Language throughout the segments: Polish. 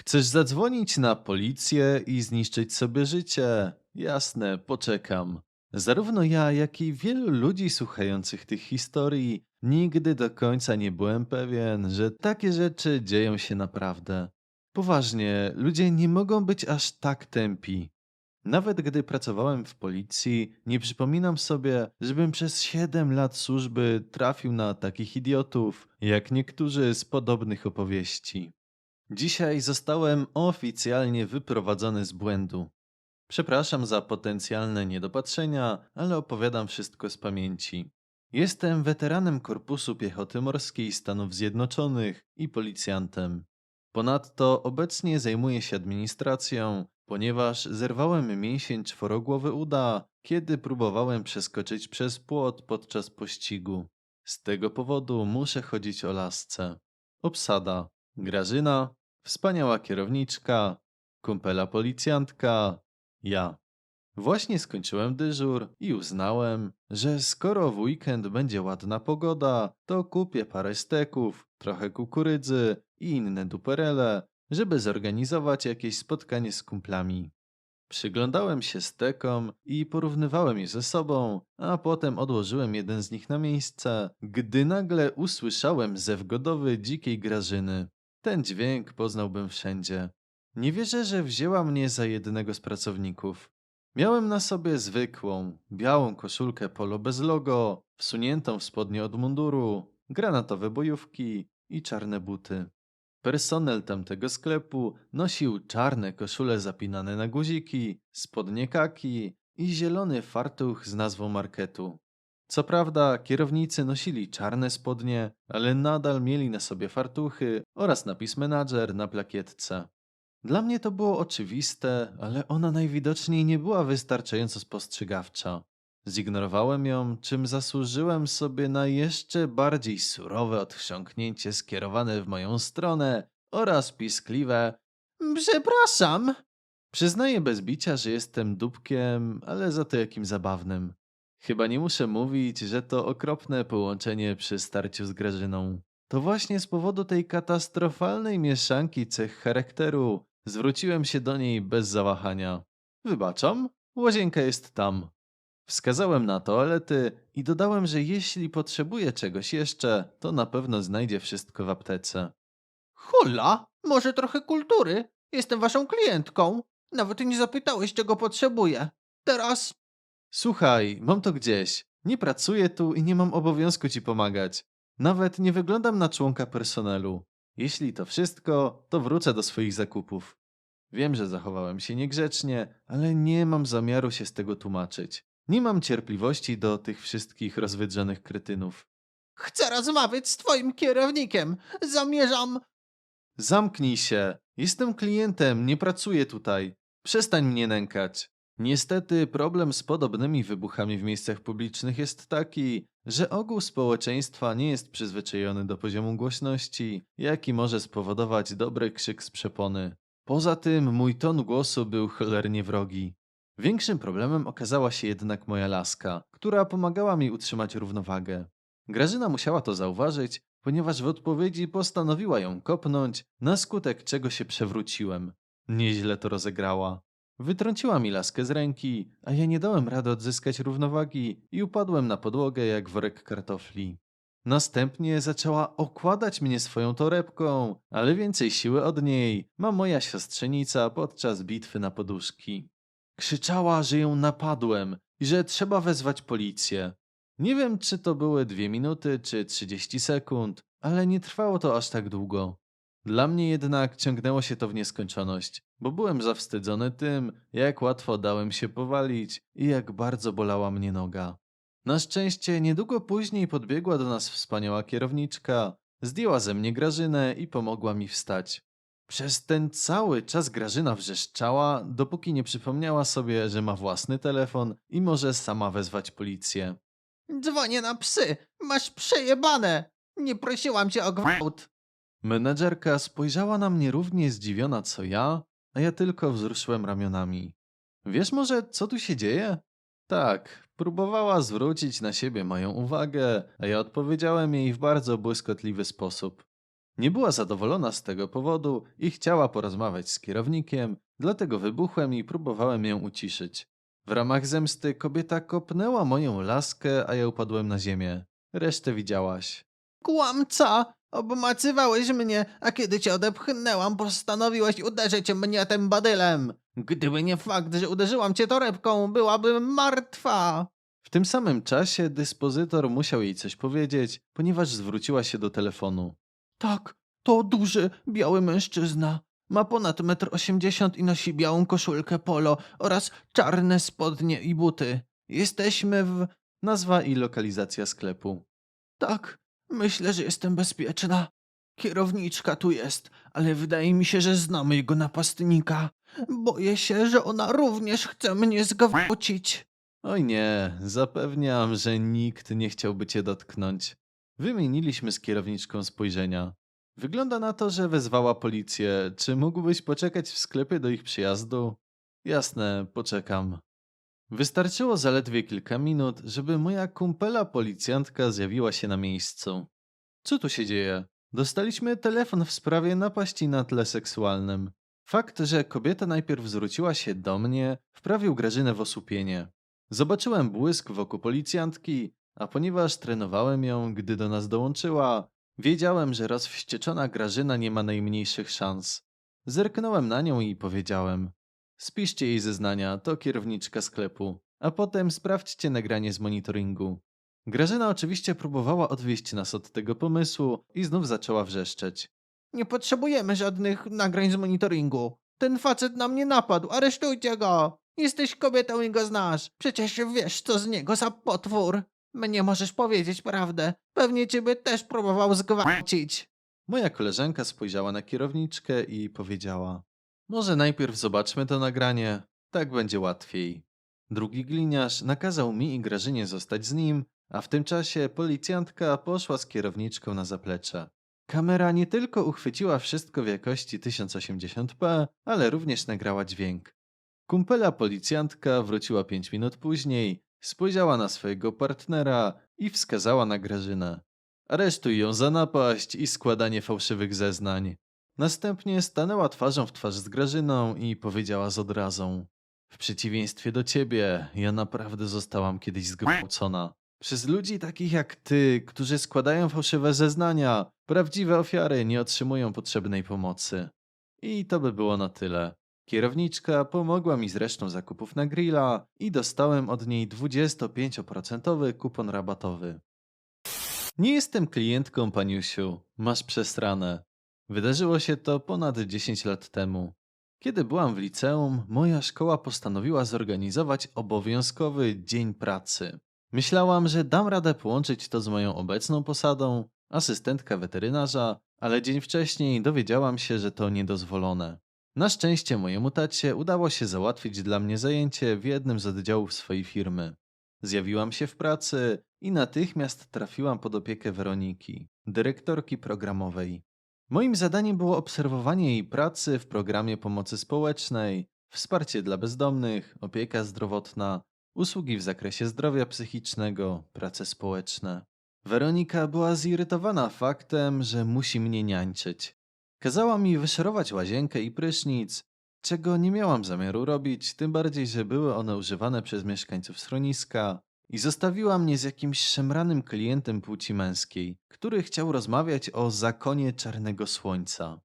Chcesz zadzwonić na policję i zniszczyć sobie życie? Jasne, poczekam. Zarówno ja, jak i wielu ludzi słuchających tych historii nigdy do końca nie byłem pewien, że takie rzeczy dzieją się naprawdę. Poważnie, ludzie nie mogą być aż tak tępi. Nawet gdy pracowałem w policji, nie przypominam sobie, żebym przez 7 lat służby trafił na takich idiotów, jak niektórzy z podobnych opowieści. Dzisiaj zostałem oficjalnie wyprowadzony z błędu. Przepraszam za potencjalne niedopatrzenia, ale opowiadam wszystko z pamięci. Jestem weteranem Korpusu Piechoty Morskiej Stanów Zjednoczonych i policjantem. Ponadto obecnie zajmuję się administracją, ponieważ zerwałem mięsień czworogłowy uda, kiedy próbowałem przeskoczyć przez płot podczas pościgu. Z tego powodu muszę chodzić o lasce. Obsada. Grażyna, wspaniała kierowniczka, kumpela policjantka, ja. Właśnie skończyłem dyżur i uznałem, że skoro w weekend będzie ładna pogoda, to kupię parę steków, trochę kukurydzy i inne duperele, żeby zorganizować jakieś spotkanie z kumplami. Przyglądałem się stekom i porównywałem je ze sobą, a potem odłożyłem jeden z nich na miejsce, gdy nagle usłyszałem zew godowy dzikiej grażyny. Ten dźwięk poznałbym wszędzie. Nie wierzę, że wzięła mnie za jednego z pracowników. Miałem na sobie zwykłą, białą koszulkę polo bez logo, wsuniętą w spodnie od munduru, granatowe bojówki i czarne buty. Personel tamtego sklepu nosił czarne koszule zapinane na guziki, spodnie kaki i zielony fartuch z nazwą marketu. Co prawda, kierownicy nosili czarne spodnie, ale nadal mieli na sobie fartuchy oraz napis menadżer na plakietce. Dla mnie to było oczywiste, ale ona najwidoczniej nie była wystarczająco spostrzegawcza. Zignorowałem ją, czym zasłużyłem sobie na jeszcze bardziej surowe odchrząknięcie skierowane w moją stronę oraz piskliwe Przepraszam. Przyznaję bez bicia, że jestem dupkiem, ale za to jakim zabawnym. Chyba nie muszę mówić, że to okropne połączenie przy starciu z Grażyną. To właśnie z powodu tej katastrofalnej mieszanki cech charakteru zwróciłem się do niej bez zawahania. Wybaczam, łazienka jest tam. Wskazałem na toalety i dodałem, że jeśli potrzebuje czegoś jeszcze, to na pewno znajdzie wszystko w aptece. Hola, może trochę kultury? Jestem waszą klientką. Nawet nie zapytałeś, czego potrzebuję. Teraz Słuchaj, mam to gdzieś. Nie pracuję tu i nie mam obowiązku ci pomagać. Nawet nie wyglądam na członka personelu. Jeśli to wszystko, to wrócę do swoich zakupów. Wiem, że zachowałem się niegrzecznie, ale nie mam zamiaru się z tego tłumaczyć. Nie mam cierpliwości do tych wszystkich rozwydrzonych kretynów. chcę rozmawiać z twoim kierownikiem. Zamierzam. Zamknij się. Jestem klientem, nie pracuję tutaj. Przestań mnie nękać. Niestety problem z podobnymi wybuchami w miejscach publicznych jest taki, że ogół społeczeństwa nie jest przyzwyczajony do poziomu głośności, jaki może spowodować dobry krzyk z przepony. Poza tym mój ton głosu był cholernie wrogi. Większym problemem okazała się jednak moja laska, która pomagała mi utrzymać równowagę. Grażyna musiała to zauważyć, ponieważ w odpowiedzi postanowiła ją kopnąć, na skutek czego się przewróciłem. Nieźle to rozegrała. Wytrąciła mi laskę z ręki, a ja nie dałem rady odzyskać równowagi i upadłem na podłogę jak worek kartofli. Następnie zaczęła okładać mnie swoją torebką, ale więcej siły od niej ma moja siostrzenica podczas bitwy na poduszki. Krzyczała, że ją napadłem i że trzeba wezwać policję. Nie wiem, czy to były dwie minuty, czy 30 sekund, ale nie trwało to aż tak długo. Dla mnie jednak ciągnęło się to w nieskończoność, bo byłem zawstydzony tym, jak łatwo dałem się powalić i jak bardzo bolała mnie noga. Na szczęście niedługo później podbiegła do nas wspaniała kierowniczka, zdjęła ze mnie Grażynę i pomogła mi wstać. Przez ten cały czas Grażyna wrzeszczała, dopóki nie przypomniała sobie, że ma własny telefon i może sama wezwać policję. Dzwonię na psy. Masz przejebane. Nie prosiłam cię o gwałt. Menedżerka spojrzała na mnie równie zdziwiona co ja, a ja tylko wzruszyłem ramionami. Wiesz może, co tu się dzieje? Tak, próbowała zwrócić na siebie moją uwagę, a ja odpowiedziałem jej w bardzo błyskotliwy sposób. Nie była zadowolona z tego powodu i chciała porozmawiać z kierownikiem, dlatego wybuchłem i próbowałem ją uciszyć. W ramach zemsty kobieta kopnęła moją laskę, a ja upadłem na ziemię. Resztę widziałaś. Kłamca! Obmacywałeś mnie, a kiedy cię odepchnęłam, postanowiłeś uderzyć mnie tym badylem. Gdyby nie fakt, że uderzyłam cię torebką, byłabym martwa. W tym samym czasie dyspozytor musiał jej coś powiedzieć, ponieważ zwróciła się do telefonu. Tak, to duży, biały mężczyzna. Ma ponad 1,80 m i nosi białą koszulkę polo oraz czarne spodnie i buty. Jesteśmy w... Nazwa i lokalizacja sklepu. Tak, myślę, że jestem bezpieczna. Kierowniczka tu jest, ale wydaje mi się, że znamy jego napastnika. Boję się, że ona również chce mnie zgwałcić. Oj nie, zapewniam, że nikt nie chciałby cię dotknąć. Wymieniliśmy z kierowniczką spojrzenia. Wygląda na to, że wezwała policję. Czy mógłbyś poczekać w sklepie do ich przyjazdu? Jasne, poczekam. Wystarczyło zaledwie kilka minut, żeby moja kumpela policjantka zjawiła się na miejscu. Co tu się dzieje? Dostaliśmy telefon w sprawie napaści na tle seksualnym. Fakt, że kobieta najpierw zwróciła się do mnie, wprawił Grażynę w osłupienie. Zobaczyłem błysk w oku policjantki, a ponieważ trenowałem ją, gdy do nas dołączyła, wiedziałem, że rozwścieczona Grażyna nie ma najmniejszych szans. Zerknąłem na nią i powiedziałem: Spiszcie jej zeznania, to kierowniczka sklepu, a potem sprawdźcie nagranie z monitoringu. Grażyna oczywiście próbowała odwieść nas od tego pomysłu i znów zaczęła wrzeszczeć. Nie potrzebujemy żadnych nagrań z monitoringu. Ten facet na mnie napadł, aresztujcie go! Jesteś kobietą i go znasz. Przecież wiesz, co z niego za potwór. Mnie możesz powiedzieć prawdę. Pewnie ciebie też próbował zgwałcić. Moja koleżanka spojrzała na kierowniczkę i powiedziała: Może najpierw zobaczmy to nagranie, tak będzie łatwiej. Drugi gliniarz nakazał mi i Grażynie zostać z nim, a w tym czasie policjantka poszła z kierowniczką na zaplecze. Kamera nie tylko uchwyciła wszystko w jakości 1080p, ale również nagrała dźwięk. Kumpela policjantka wróciła 5 minut później, spojrzała na swojego partnera i wskazała na Grażynę. Aresztuj ją za napaść i składanie fałszywych zeznań. Następnie stanęła twarzą w twarz z Grażyną i powiedziała z odrazą. W przeciwieństwie do ciebie, ja naprawdę zostałam kiedyś zgwałcona. Przez ludzi takich jak ty, którzy składają fałszywe zeznania, prawdziwe ofiary nie otrzymują potrzebnej pomocy. I to by było na tyle. Kierowniczka pomogła mi z resztą zakupów na grilla i dostałem od niej 25% kupon rabatowy. Nie jestem klientką, paniusiu. Masz przesrane. Wydarzyło się to ponad 10 lat temu. Kiedy byłam w liceum, moja szkoła postanowiła zorganizować obowiązkowy dzień pracy. Myślałam, że dam radę połączyć to z moją obecną posadą, asystentka weterynarza, ale dzień wcześniej dowiedziałam się, że to niedozwolone. Na szczęście mojemu tacie udało się załatwić dla mnie zajęcie w jednym z oddziałów swojej firmy. Zjawiłam się w pracy i natychmiast trafiłam pod opiekę Weroniki, dyrektorki programowej. Moim zadaniem było obserwowanie jej pracy w programie pomocy społecznej, wsparcie dla bezdomnych, opieka zdrowotna, usługi w zakresie zdrowia psychicznego, prace społeczne. Weronika była zirytowana faktem, że musi mnie niańczyć. Kazała mi wyszorować łazienkę i prysznic, czego nie miałam zamiaru robić, tym bardziej, że były one używane przez mieszkańców schroniska i zostawiła mnie z jakimś szemranym klientem płci męskiej, który chciał rozmawiać o zakonie czarnego słońca.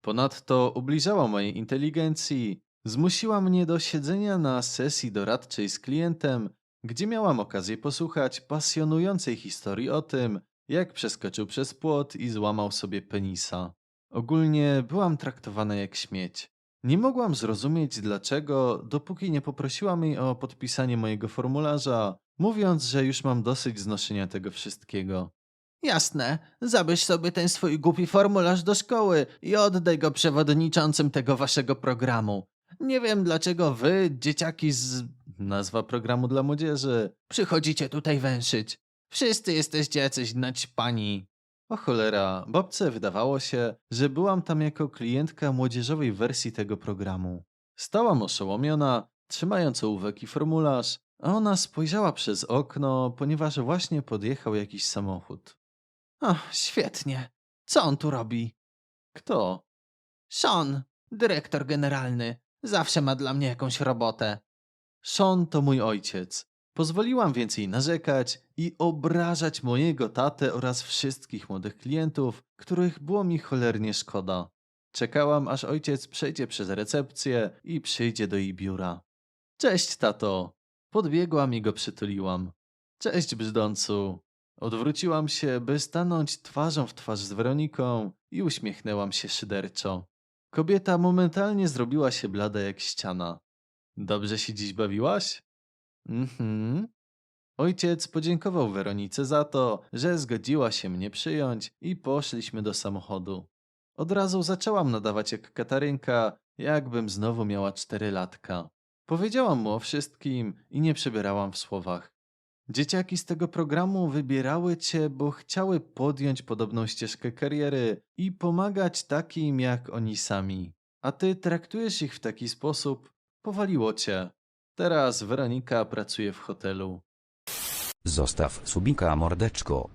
Ponadto ubliżała mojej inteligencji, zmusiła mnie do siedzenia na sesji doradczej z klientem, gdzie miałam okazję posłuchać pasjonującej historii o tym, jak przeskoczył przez płot i złamał sobie penisa. Ogólnie byłam traktowana jak śmieć. Nie mogłam zrozumieć dlaczego, dopóki nie poprosiłam jej o podpisanie mojego formularza, mówiąc, że już mam dosyć znoszenia tego wszystkiego. Jasne, zabierz sobie ten swój głupi formularz do szkoły i oddaj go przewodniczącym tego waszego programu. Nie wiem dlaczego wy, dzieciaki z... Nazwa programu dla młodzieży. przychodzicie tutaj węszyć. Wszyscy jesteście jacyś naćpani. O cholera, babce wydawało się, że byłam tam jako klientka młodzieżowej wersji tego programu. Stałam oszołomiona, trzymając ołówek i formularz, a ona spojrzała przez okno, ponieważ właśnie podjechał jakiś samochód. O, świetnie. Co on tu robi? Kto? Sean, dyrektor generalny. Zawsze ma dla mnie jakąś robotę. Sean to mój ojciec. Pozwoliłam więcej narzekać i obrażać mojego tatę oraz wszystkich młodych klientów, których było mi cholernie szkoda. Czekałam, aż ojciec przejdzie przez recepcję i przyjdzie do jej biura. Cześć, tato. Podbiegłam i go przytuliłam. Cześć, brzdącu. Odwróciłam się, by stanąć twarzą w twarz z Weroniką i uśmiechnęłam się szyderczo. Kobieta momentalnie zrobiła się blada jak ściana. Dobrze się dziś bawiłaś? Mhm. Ojciec podziękował Weronice za to, że zgodziła się mnie przyjąć i poszliśmy do samochodu. Od razu zaczęłam nadawać jak Katarynka, jakbym znowu miała cztery latka. Powiedziałam mu o wszystkim i nie przebierałam w słowach. Dzieciaki z tego programu wybierały cię, bo chciały podjąć podobną ścieżkę kariery i pomagać takim jak oni sami. A ty traktujesz ich w taki sposób, powaliło cię. Teraz Weronika pracuje w hotelu. Zostaw subika mordeczko.